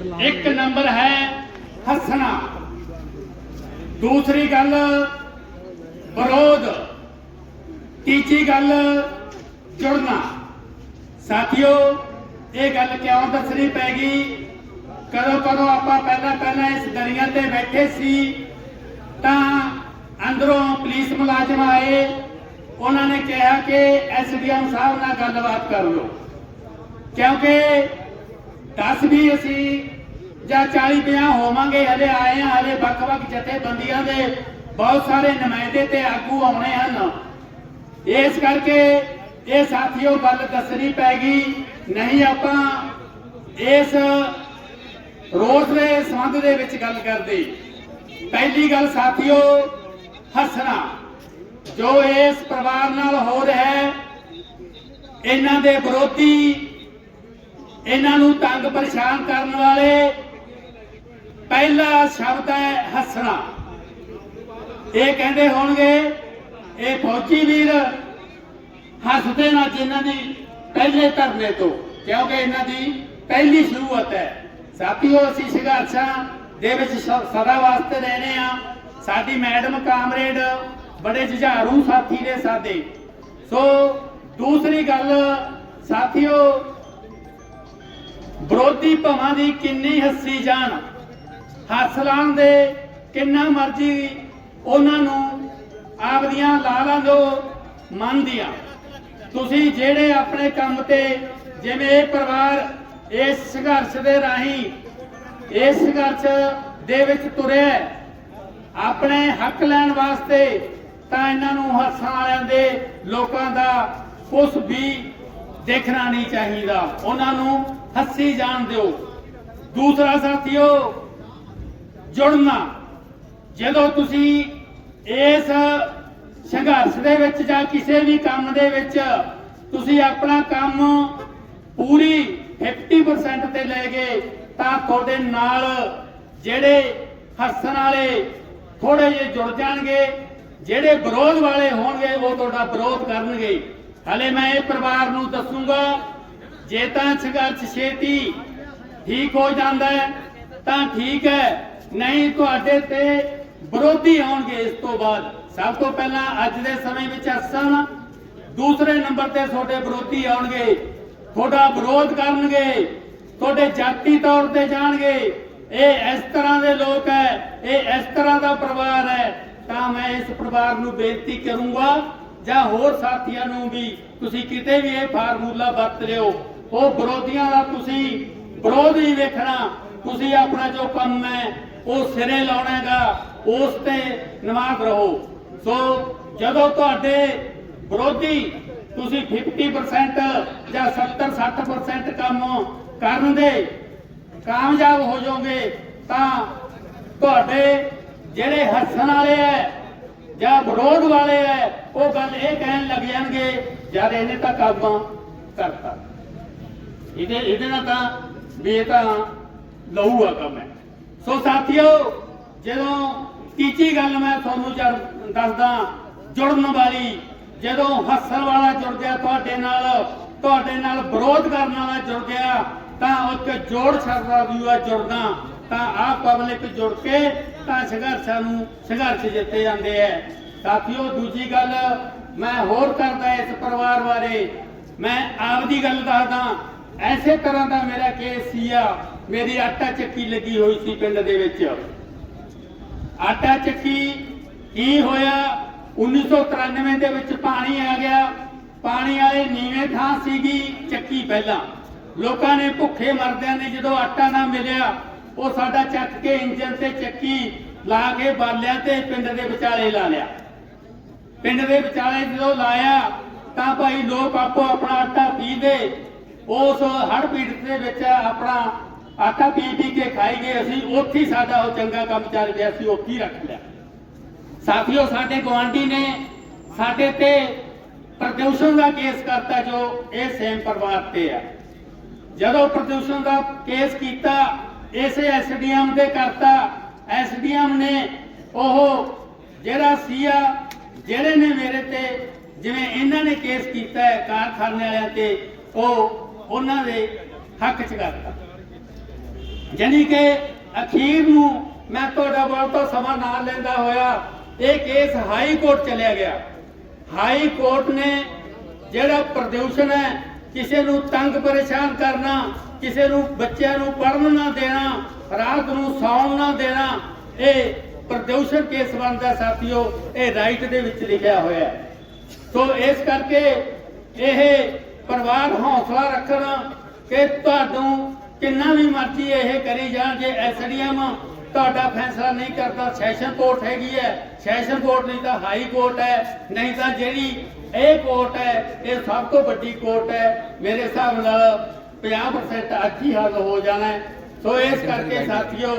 ਇੱਕ ਨੰਬਰ ਹੈ ਹੱਸਣਾ। ਦੂਸਰੀ ਗੱਲ, ਵਿਰੋਧ। ਤੀਜੀ ਗੱਲ, ਜੁੜਨਾ। ਸਾਥੀਓ, ਇਹ ਗੱਲ ਕਿਉਂ ਦੱਸਣੀ ਪੈ ਕਦੋਂ ਕਦੋਂ ਆਪਾਂ ਪਹਿਲਾਂ ਪਹਿਲਾਂ ਇਸ ਦਰੀਆਂ ਤੇ ਬੈਠੇ ਸੀ, ਤਾਂ ਅੰਦਰੋਂ ਪੁਲਿਸ ਮੁਲਾਜ਼ਮ ਆਏ। ਉਹਨਾਂ ਨੇ ਕਿਹਾ ਕਿ ਐਸਡੀਐਮ ਸਾਹਿਬ ਨਾਲ ਗੱਲਬਾਤ ਕਰ ਲਓ। ਕਿਉਂਕਿ 10 ਵੀ ਅਸੀਂ ਜਾਂ 40 50 ਹੋਵਾਂਗੇ, ਹਲੇ ਆਏ ਆ ਹਲੇ ਵੱਖ-ਵੱਖ ਜਥੇਬੰਦੀਆਂ ਦੇ ਬਹੁਤ ਸਾਰੇ ਨੁਮਾਇੰਦੇ ਤੇ ਆਗੂ ਆਉਣੇ ਹਨ। ਇਸ ਕਰਕੇ ਇਹ ਸਾਥੀਓ, ਗੱਲ ਦੱਸਣੀ ਪੈ ਗਈ ਨਹੀਂ ਆਪਾਂ ਇਸ ਰੋਸ ਦੇ ਸੰਬੰਧ ਦੇ ਵਿੱਚ ਗੱਲ ਕਰਦੇ। ਪਹਿਲੀ ਗੱਲ ਸਾਥੀਓ, ਹੱਸਣਾ। ਜੋ ਇਸ ਪਰਿਵਾਰ ਨਾਲ ਹੋ ਰਿਹਾ ਹੈ, ਇਹਨਾਂ ਦੇ ਵਿਰੋਧੀ ਇਹਨਾਂ ਨੂੰ ਤੰਗ ਪਰੇਸ਼ਾਨ ਕਰਨ ਵਾਲੇ ਪਹਿਲਾ ਸ਼ਬਦ ਹੈ ਹੱਸਣਾ। ਇਹ ਕਹਿੰਦੇ ਹੋਣਗੇ, ਇਹ ਫੌਜੀ ਵੀਰ ਹੱਸਦੇ ਨਾ ਜਿਨ੍ਹਾਂ ਦੀ ਪਹਿਲੇ ਧਰਨੇ ਤੋਂ, ਕਿਉਂਕਿ ਇਹਨਾਂ ਦੀ ਪਹਿਲੀ ਸ਼ੁਰੂਆਤ ਹੈ। ਸਾਥੀਓ, ਅਸੀਂ ਸੰਘਰਸ਼ਾਂ ਦੇ ਵਿੱਚ ਸਦਾ ਵਾਸਤੇ ਰਹਿਣੇ ਆ ਸਾਡੀ ਮੈਡਮ ਕਾਮਰੇਡ ਬੜੇ ਜੁਝਾਰੂ ਸਾਥੀ ਨੇ ਸਾਡੇ। ਸੋ, ਦੂਸਰੀ ਗੱਲ, ਸਾਥੀਓ ਵਿਰੋਧੀ ਭਵਾਂ ਦੀ ਕਿੰਨੀ ਹੱਸੀ ਜਾਣ ਹੱਸ ਲਾਣ ਦੇ ਕਿੰਨਾ ਮਰਜ਼ੀ ਉਹਨਾਂ ਨੂੰ ਆਪਦੀਆਂ ਲਾਲਾਂ ਦੋ ਮਨ ਦੀਆਂ। ਤੁਸੀਂ ਜਿਹੜੇ ਆਪਣੇ ਕੰਮ ਤੇ, ਜਿਵੇਂ ਇਹ ਪਰਿਵਾਰ ਇਸ ਸੰਘਰਸ਼ ਦੇ ਰਾਹੀਂ, ਇਸ ਸੰਘਰਸ਼ ਦੇ ਵਿੱਚ ਤੁਰਿਆ ਆਪਣੇ ਹੱਕ ਲੈਣ ਵਾਸਤੇ ਤਾਂ ਇਹਨਾਂ ਨੂੰ ਹੱਸਣ ਵਾਲਿਆਂ ਦੇ ਲੋਕਾਂ ਦਾ ਕੁਝ ਵੀ ਦੇਖਣਾ ਨਹੀਂ ਚਾਹੀਦਾ। ਉਹਨਾਂ ਨੂੰ ਹੱਸੀ ਜਾਣ ਦਿਓ। ਦੂਸਰਾ ਸਾਥੀਓ, ਜੁੜਨਾ। ਜਦੋਂ ਤੁਸੀਂ ਇਸ ਸੰਘਰਸ਼ ਦੇ ਵਿੱਚ ਜਾਂ ਕਿਸੇ ਵੀ ਕੰਮ ਦੇ ਵਿੱਚ ਤੁਸੀਂ ਆਪਣਾ ਕੰਮ ਪੂਰੀ 50% ਤੇ ਲੈ ਗਏ, ਤਾਂ ਤੁਹਾਡੇ ਨਾਲ ਜਿਹੜੇ ਹੱਸਣ ਵਾਲੇ ਥੋੜੇ ਜਿਹੇ ਜੁੜ ਜਾਣਗੇ, ਜਿਹੜੇ ਵਿਰੋਧ ਵਾਲੇ ਹੋਣਗੇ, ਉਹ ਤੁਹਾਡਾ ਵਿਰੋਧ ਕਰਨਗੇ। ਹਲੇ ਮੈਂ ਇਹ ਪਰਿਵਾਰ ਨੂੰ ਦੱਸੂਗਾ ਜੇ ਤਾਂ ਸੰਘਰਸ਼ ਛੇਤੀ ਠੀਕ ਹੋ ਜਾਂਦਾ ਹੈ, ਤਾਂ ਠੀਕ ਹੈ। ਨਹੀਂ, ਤੁਹਾਡੇ ਤੇ ਵਿਰੋਧੀ ਆਉਣਗੇ ਇਸ ਤੋਂ ਬਾਅਦ। ਸਭ ਤੋਂ ਪਹਿਲਾਂ ਅੱਜ ਦੇ ਸਮੇਂ ਵਿੱਚ ਹੱਸਣ ਦੂਸਰੇ ਨੰਬਰ ਤੇ ਤੁਹਾਡੇ ਵਿਰੋਧੀ ਆਉਣਗੇ। ਤੁਹਾਡਾ ਵਿਰੋਧ ਕਰਨਗੇ। ਤੁਹਾਡੇ ਜਾਤੀ ਤੌਰ ਤੇ ਜਾਣਗੇ। ਇਹ ਇਸ ਤਰ੍ਹਾਂ ਦੇ ਲੋਕ ਹੈ, ਇਹ ਇਸ ਤਰ੍ਹਾਂ ਦਾ ਪਰਿਵਾਰ ਹੈ। ਤਾਂ ਮੈਂ ਇਸ ਪਰਿਵਾਰ ਨੂੰ ਬੇਨਤੀ ਕਰੂੰਗਾ, ਜਾਂ ਹੋਰ ਸਾਥੀਆਂ ਨੂੰ ਵੀ ਤੁਸੀਂ ਕਿਤੇ ਵੀ ਇਹ ਫਾਰਮੂਲਾ ਵਰਤ ਲਿਓ। ਉਹ ਵਿਰੋਧੀਆਂ ਦਾ ਤੁਸੀਂ ਵਿਰੋਧ ਹੀ ਵੇਖਣਾ, ਤੁਸੀਂ ਆਪਣਾ ਜੋ ਕੰਮ ਹੈ, ਉਹ ਸਿਰੇ ਲਾਉਣਾ ਹੈਗਾ, ਉਸ ਤੇ ਨਿਵਾਸ ਰਹੋ। ਸੋ ਜਦੋਂ ਤੁਹਾਡੇ ਵਿਰੋਧੀ ਤੁਸੀਂ 50% ਜਾਂ 70 60% ਕੰਮ ਕਰਨ ਦੇ ਕਾਮਯਾਬ ਹੋ ਜਾਓਗੇ, ਤਾਂ ਤੁਹਾਡੇ ਜਿਹੜੇ ਹੱਸਣ ਵਾਲੇ ਐ ਜਾਂ ਵਿਰੋਧ ਵਾਲੇ ਐ ਉਹ ਗੱਲ ਇਹ ਕਹਿਣ ਲੱਗ ਜਾਣਗੇ ਜਦ ਇਹਨੇ ਤਾਂ ਕੰਮ ਕਰਤਾ। ਇਹਦੇ ਇਹਦੇ ਨਾਲ ਤਾਂ ਵੀ ਇਹ ਤਾਂ ਲਹੂ ਆ ਕੰਮ ਹੈ। ਸੋ ਸਾਥੀਓ, ਜਦੋਂ ਤੀਜੀ ਗੱਲ ਮੈਂ ਤੁਹਾਨੂੰ ਜਰ- ਦੱਸਦਾ, ਜੁੜਨ ਵਾਲੀ, ਜਦੋਂ ਹੱਸਣ ਵਾਲਾ ਜੁੜ ਗਿਆ ਤੁਹਾਡੇ ਨਾਲ ਤੁਹਾਡੇ ਨਾਲ ਵਿਰੋਧ ਕਰਨ ਵਾਲਾ ਜੁੜ ਗਿਆ, ਤਾਂ ਉਹ ਜੋੜ ਛੱਡਦਾ ਵੀ ਆ ਜੁੜਨਾ। ਤਾਂ ਆਹ ਪਬਲਿਕ ਜੁੜ ਕੇ ਤਾਂ ਸੰਘਰਸ਼ਾਂ ਨੂੰ ਸੰਘਰਸ਼ ਜਿੱਤੇ ਜਾਂਦੇ ਐ ਸਾਥੀਓ, ਦੂਜੀ ਗੱਲ ਮੈਂ ਹੋਰ ਕਰਦਾ ਇਸ ਪਰਿਵਾਰ ਬਾਰੇ। ਮੈਂ ਆਪ ਦੀ ਗੱਲ ਦੱਸਦਾ। ਐਸੇ ਤਰ੍ਹਾਂ ਦਾ ਮੇਰਾ ਕੇਸ ਸੀ ਆ, ਮੇਰੀ ਆਟਾ ਚੱਕੀ ਲੱਗੀ ਹੋਈ ਸੀ ਪਿੰਡ ਦੇ ਵਿੱਚ। ਆਟਾ ਚੱਕੀ ਕੀ ਹੋਇਆ? 1993 ਦੇ ਵਿੱਚ ਪਾਣੀ ਆ ਗਿਆ। ਪਾਣੀ ਵਾਲੇ ਨੀਵੇਂ ਥਾਂ ਸੀਗੀ ਚੱਕੀ ਪਹਿਲਾਂ। ਲੋਕਾਂ ਨੇ ਭੁੱਖੇ ਮਰਦਿਆਂ ਨੇ ਜਦੋਂ ਆਟਾ ਨਾ ਮਿਲਿਆ, ਉਹ ਸਾਡਾ ਚੱਕ ਕੇ ਇੰਜਨ ਤੇ ਚੱਕੀ ਲਾ ਕੇ ਬਾਲਿਆ ਤੇ ਪਿੰਡ ਦੇ ਵਿਚਾਲੇ ਲਾ ਲਿਆ। ਪਿੰਡ ਦੇ ਵਿਚਾਲੇ ਜਦੋਂ ਲਾਇਆ, ਤਾਂ ਭਾਈ ਲੋਕ ਆਪੋ ਆਪਣਾ ਆਟਾ ਪੀਦੇ ਉਸ ਹੜ ਪੀੜਤ ਦੇ ਵਿੱਚ ਆਪਣਾ ਆਟਾ ਪੀ ਪੀ ਕੇ ਖਾਈ ਗਏ ਅਸੀਂ, ਉੱਥੇ ਸਾਡਾ ਉਹ ਚੰਗਾ ਕੰਮ ਚੱਲ ਗਿਆ ਸੀ ਉੱਥੇ ਰੱਖ ਲਿਆ। ਸਾਥੀਓ, ਸਾਡੇ ਗਵਾਂਢੀ ਨੇ ਸਾਡੇ ਤੇ ਪ੍ਰਦੂਸ਼ਣ ਦਾ ਕੇਸ ਕਰਤਾ ਜੋ ਇਹ ਸੇਮ ਪਰਿਵਾਰ ਤੇ ਆ। ਜਦੋਂ ਪ੍ਰਦੂਸ਼ਣ ਦਾ ਕੇਸ ਕੀਤਾ, ਇਸੇ ਐਸਡੀਐਮ ਦੇ ਕਰਤਾ। ਐਸਡੀਐਮ ਨੇ ਉਹ ਜਿਹੜਾ ਸੀਆ, ਜਿਹੜੇ ਨੇ ਮੇਰੇ ਤੇ, ਜਿਵੇਂ ਇਹਨਾਂ ਨੇ ਕੇਸ ਕੀਤਾ ਹੈ, ਕਾਰਖਾਨੇ ਵਾਲਿਆਂ ਤੇ, ਉਹ ਉਹਨਾਂ ਦੇ ਹੱਕ ਚ ਕਰਤਾ। ਜਾਣੀ ਕਿ ਅਖੀਰ ਨੂੰ ਮੈਂ ਤੁਹਾਡਾ ਬਹੁਤਾ ਸਮਾਂ ਨਾ ਲੈਂਦਾ ਹੋਇਆ, ਇਹ ਕੇਸ ਹਾਈ ਕੋਰਟ ਚਲਿਆ ਗਿਆ। ਹਾਈ ਕੋਰਟ ਨੇ ਜਿਹੜਾ ਪ੍ਰਦੂਸ਼ਣ ਹੈ, ਕਿਸੇ ਨੂੰ ਤੰਗ ਪਰੇਸ਼ਾਨ ਕਰਨਾ, ਕਿਸੇ ਨੂੰ ਬੱਚਿਆਂ ਨੂੰ ਪੜ੍ਹਨ ਨਾ ਦੇਣਾ, ਰਾਤ ਨੂੰ ਸੌਣ ਨਾ ਦੇਣਾ, ਇਹ ਪ੍ਰਦੂਸ਼ਣ ਕੇਸ ਬਣਦਾ ਸਾਥੀਓ, ਇਹ ਰਾਈਟ ਦੇ ਵਿੱਚ ਲਿਖਿਆ ਹੋਇਆ ਹੈ। ਸੋ ਇਸ ਕਰਕੇ ਇਹ ਪਰਿਵਾਰ, ਹੌਸਲਾ ਰੱਖਣ ਕਿ ਤੁਹਾਨੂੰ ਕਿੰਨਾ ਵੀ ਮਰਜ਼ੀ ਇਹ ਕਰੀ ਜਾਣ, ਜੇ ਐਸਡੀਐਮ ਤੁਹਾਡਾ ਫੈਸਲਾ ਨਹੀਂ ਕਰਦਾ, ਸੈਸ਼ਨ ਕੋਰਟ ਹੈਗੀ ਹੈ। ਸੈਸ਼ਨ ਕੋਰਟ ਨਹੀਂ ਤਾਂ ਹਾਈ ਕੋਰਟ ਹੈ, ਨਹੀਂ ਤਾਂ ਜਿਹੜੀ ਇਹ ਕੋਰਟ ਹੈ, ਇਹ ਸਭ ਤੋਂ ਵੱਡੀ ਕੋਰਟ ਹੈ। ਮੇਰੇ ਹਿਸਾਬ ਨਾਲ 50% ਅੱਜ ਹੱਲ ਹੋ ਜਾਣਾ ਸੋ ਇਸ ਕਰਕੇ ਸਾਥੀਓ